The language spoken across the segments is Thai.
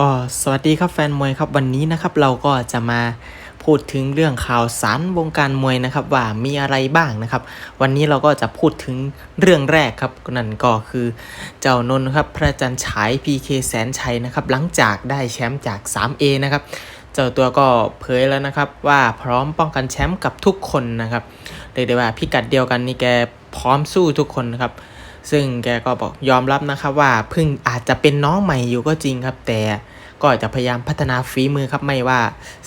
ก็สวัสดีครับแฟนมวยครับวันนี้นะครับเราก็จะมาพูดถึงเรื่องข่าวสารวงการมวยนะครับว่ามีอะไรบ้างนะครับ วันนี้เราก็จะพูดถึงเรื่องแรกครับนั่นก็คือเจ้านนท์ครับพระจันทร์ฉาย PK แสนชัยนะครับหลังจากได้แชมป์จาก 3A นะครับเจ้าตัวก็เผยแล้วนะครับว่าพร้อมป้องกันแชมป์กับทุกคนนะครับเรียกได้ว่าพิกัดเดียวกันนี่แกพร้อมสู้ทุกคนนะครับ ซึ่งแกก็บอกยอมรับนะครับว่าเพิ่งอาจจะเป็นน้องใหม่อยู่ก็จริงครับ แต่ก็จะพยายามพัฒนาฝีมือครับไม่ว่า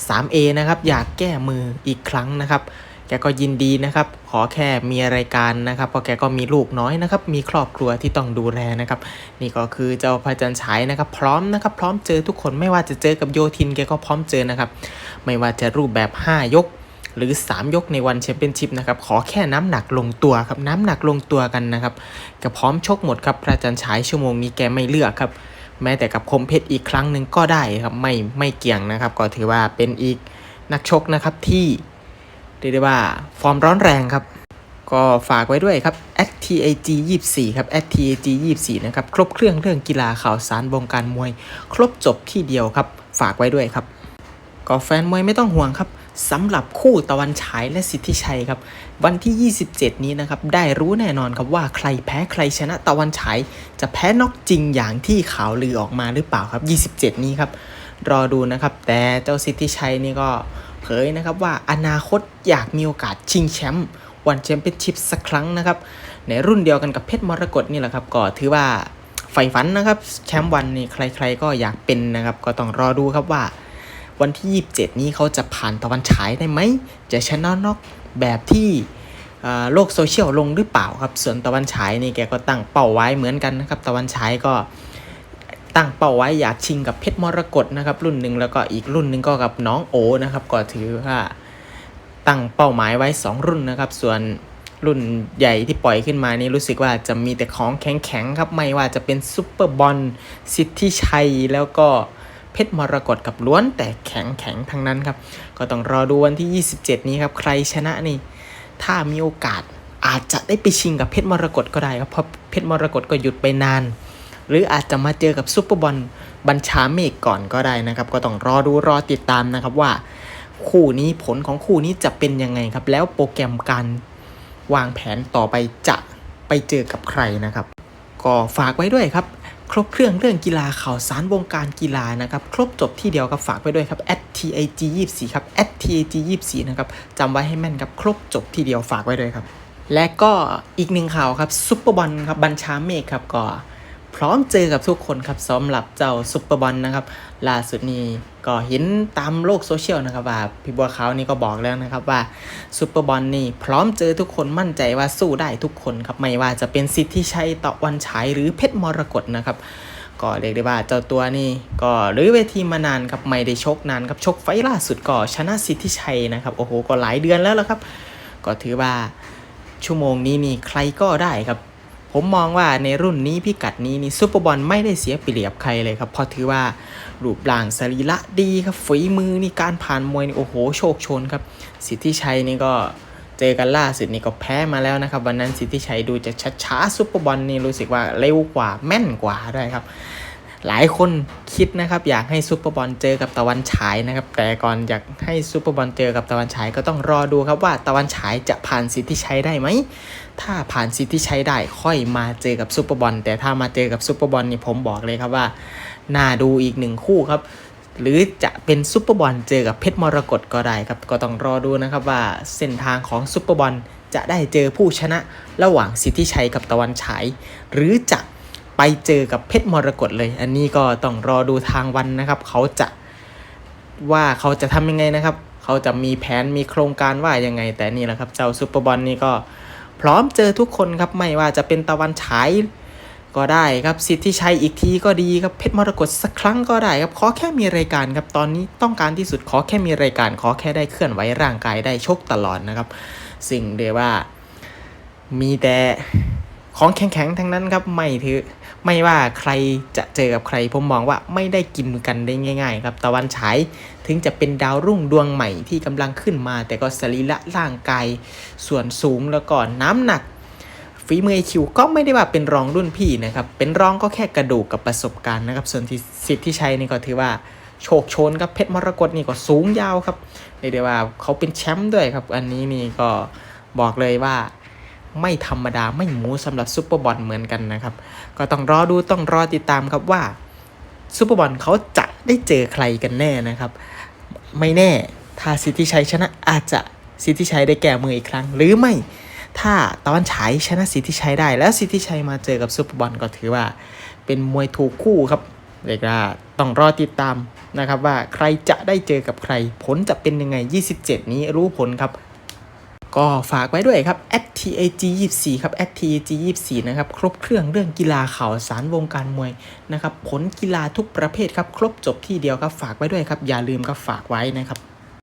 3A นะครับอยากแก้มืออีกครั้งนะครับ แกก็ยินดีนะครับ ขอแค่มีรายการนะครับเพราะแกก็มีลูกน้อยนะครับ มีครอบครัวที่ต้องดูแลนะครับ นี่ก็คือเจ้าพระจันทร์ฉายนะครับ พร้อมนะครับ พร้อมเจอทุกคนไม่ว่าจะเจอกับโยทินแกก็พร้อมเจอนะครับ ไม่ว่าจะรูปแบบ 5 ยก หรือ 3 ยกในวันแชมเปี้ยนชิพนะครับขอแค่น้ำหนักลงตัวครับน้ำหนักลงตัวกันนะครับก็พร้อมชกหมดครับพระจันทร์ฉายชั่วโมงนี้แกไม่เลือกครับแม้แต่กับคมเพชรอีกครั้งหนึ่งก็ได้ครับไม่ไม่เกี่ยงนะครับ ก็ถือว่าเป็นอีกนักชกนะครับที่เรียกได้ว่าฟอร์มร้อนแรงครับ ก็ฝากไว้ด้วยครับ @tag 24ครับ @tag 24นะครับครบเครื่องเรื่องกีฬาข่าวสารวงการมวย ครบจบที่เดียวครับ ฝากไว้ด้วยครับ ก็แฟนมวยไม่ต้องห่วงครับ สำหรับคู่ตะวันฉายและสิทธิชัยครับ วันที่ 27 นี้นะครับ ได้รู้แน่นอนครับว่าใครแพ้ใครชนะตะวันฉาย จะแพ้นอกจริงอย่างที่ข่าวลือออกมาหรือเปล่าครับ 27 นี้ครับ รอดูนะครับ แต่เจ้าสิทธิชัยนี่ก็เผยนะครับว่าอนาคตอยากมีโอกาสชิงแชมป์วันแชมเปี้ยนชิพสักครั้งนะครับ ในรุ่นเดียวกันกับเพชรมรกตนี่แหละครับ ก็ถือว่าใฝ่ฝันนะครับแชมป์วันนี้ใคร ๆ ก็อยากเป็นนะครับ ก็ต้องรอดูครับว่า วันที่ 27 นี้เขาจะผ่านตะวันฉายได้ไหม จะชนะนอกแบบที่โลกโซเชียลลงหรือเปล่าครับ ส่วนตะวันฉายนี่แกก็ตั้งเป้าไว้เหมือนกันนะครับ ตะวันฉายก็ตั้งเป้าไว้อยากชิงกับเพชรมรกตนะครับ รุ่นหนึ่งแล้วก็อีกรุ่นหนึ่งก็กับน้องโอนะครับ ก็ถือว่าตั้งเป้าหมายไว้ 2 รุ่นนะครับ ส่วนรุ่นใหญ่ที่ปล่อยขึ้นมานี่รู้สึกว่าจะมีแต่ของแข็งๆครับ ไม่ว่าจะเป็นซุปเปอร์บอลสิทธิชัยแล้วก็ เพชรมรกตกับล้วนแต่แข็งแข็งทั้งนั้นครับ ก็ต้องรอดูวันที่ 27 นี้ครับ ใครชนะนี่ ถ้ามีโอกาสอาจจะได้ไปชิงกับเพชรมรกตก็ได้ครับ เพราะเพชรมรกตก็หยุดไปนาน หรืออาจจะมาเจอกับซุปเปอร์บอลบัญชาเมฆก่อนก็ได้นะครับ ก็ต้องรอดูรอติดตามนะครับว่า คู่นี้ผลของคู่นี้จะเป็นยังไงครับ แล้วโปรแกรมการวางแผนต่อไปจะไปเจอกับใครนะครับ ก็ฝากไว้ด้วยครับ ครบเครื่องเรื่องกีฬาข่าวสารวงการกีฬานะครับ ครบจบที่เดียวกับฝากไปด้วยครับ @tag 24ครับ @tag 24นะครับจำไว้ให้แม่นครับ ครบจบที่เดียวฝากไว้ด้วยครับ และก็อีกหนึ่งข่าวครับซุปเปอร์บอลครับบัญชาเมฆครับก็ พร้อมเจอกับทุกคนครับสำหรับเจ้าซุปเปอร์บอลนะครับล่าสุดนี้ก็เห็นตามโลกโซเชียลนะครับว่าพี่บัวขาวนี่ก็บอกแล้วนะครับว่าซุปเปอร์บอลนี่พร้อมเจอทุกคนมั่นใจว่าสู้ได้ทุกคนครับไม่ว่าจะเป็นสิทธิชัยตะวันฉายหรือเพชรมรกตนะครับก็เรียกได้ว่าเจ้าตัวนี่ก็หรือเวทีมานานครับไม่ได้ชกนานครับชกไฟล์ล่าสุดก็ชนะสิทธิชัยนะครับโอ้โหก็หลายเดือนแล้วละครับ ก็ถือว่าชั่วโมงนี้นี่ใครก็ได้ครับ ผมมองว่าในรุ่นนี้พิกัดนี้นี่ซูเปอร์บอลไม่ได้เสียเปรียบใครเลยครับเพราะถือว่ารูปร่างสรีระดีครับฝีมือนี่การผ่านมวยนี่โอ้โหโชคชนครับ สิทธิชัยนี่ก็เจอกันล่าสุดนี่ก็แพ้มาแล้วนะครับ วันนั้นสิทธิชัยดูจะช้าๆซูเปอร์บอลนี่รู้สึกว่าเร็วกว่าแม่นกว่าด้วยครับ หลายคนคิดนะครับ อยากให้ซูเปอร์บอลเจอกับตะวันฉายนะครับ แต่ก่อนอยากให้ซูเปอร์บอลเจอกับตะวันฉายก็ต้องรอดูครับว่าตะวันฉายจะผ่านสิทธิชัยได้ไหม ถ้าผ่านสิทธิชัยได้ค่อยมาเจอกับซูเปอร์บอลแต่ถ้ามาเจอกับซูเปอร์บอลนี่ผมบอกเลยครับว่าน่าดูอีกหนึ่งคู่ครับหรือจะเป็นซูเปอร์บอลเจอกับเพชรมรกตก็ได้ครับ ก็ต้องรอดูนะครับว่าเส้นทางของซูเปอร์บอลจะได้เจอผู้ชนะระหว่างสิทธิชัยกับตะวันฉาย หรือจะ ไปเจอกับเพชรมรกตเลย อันนี้ก็ต้องรอดูทางวันนะครับ เขาจะว่าเขาจะทำยังไงนะครับ เขาจะมีแผนมีโครงการว่ายังไง แต่นี่แหละครับ เจ้าซูเปอร์บอลนี่ก็พร้อมเจอทุกคนครับ ไม่ว่าจะเป็นตะวันฉายก็ได้ครับสิทธิชัยอีกทีก็ดีครับเพชรมรกตสักครั้งก็ได้ครับขอแค่มีรายการครับตอนนี้ต้องการที่สุดขอแค่มีรายการ ขอแค่ได้เคลื่อนไหวร่างกายได้ชกตลอดนะครับ สิ่งเดียวว่ามีแต่ ของแข็งๆทั้งนั้นครับไม่ถือไม่ว่าใครจะเจอกับใคร ผมมองว่าไม่ได้กินกันได้ง่าย ๆ ครับ ตะวันฉายถึงจะเป็นดาวรุ่งดวงใหม่ที่กำลังขึ้นมา แต่ก็สรีระร่างกายส่วนสูงแล้วก็น้ำหนักฝีมือคิวก็ไม่ได้ว่าเป็นรองรุ่นพี่นะครับ เป็นรองก็แค่กระดูกกับประสบการณ์นะครับ ส่วนที่สิทธิชัยนี่ก็ถือว่าโชคโชนกับเพชรมรกตนี่ก็สูงยาวครับเรียกได้ว่าเขาเป็นแชมป์ด้วยครับ อันนี้นี่ก็บอกเลยว่า ไม่ธรรมดาไม่หมูสำหรับซุปเปอร์บอลเหมือนกันนะครับ ก็ต้องรอดูต้องรอติดตามครับว่าซุปเปอร์บอลเขาจะได้เจอใครกันแน่นะครับ ไม่แน่ถ้าสิทธิชัยชนะอาจจะสิทธิชัยได้แก้มืออีกครั้ง หรือไม่ถ้าตอนฉายชนะสิทธิชัยได้ แล้วสิทธิชัยมาเจอกับซุปเปอร์บอลก็ถือว่า เป็นมวยถูกคู่ครับเรียกว่าต้องรอติดตามนะครับว่าใครจะได้เจอกับใคร ผลจะเป็นยังไง 27 นี้รู้ผลครับ ก็ฝากไว้ด้วยครับ @tag 24ครับ @tag 24นะครับ ครบเครื่องเรื่องกีฬาข่าวสารวงการมวยนะครับ ผลกีฬาทุกประเภทครับ ครบจบที่เดียวครับ ฝากไว้ด้วยครับ อย่าลืมครับฝากไว้นะครับ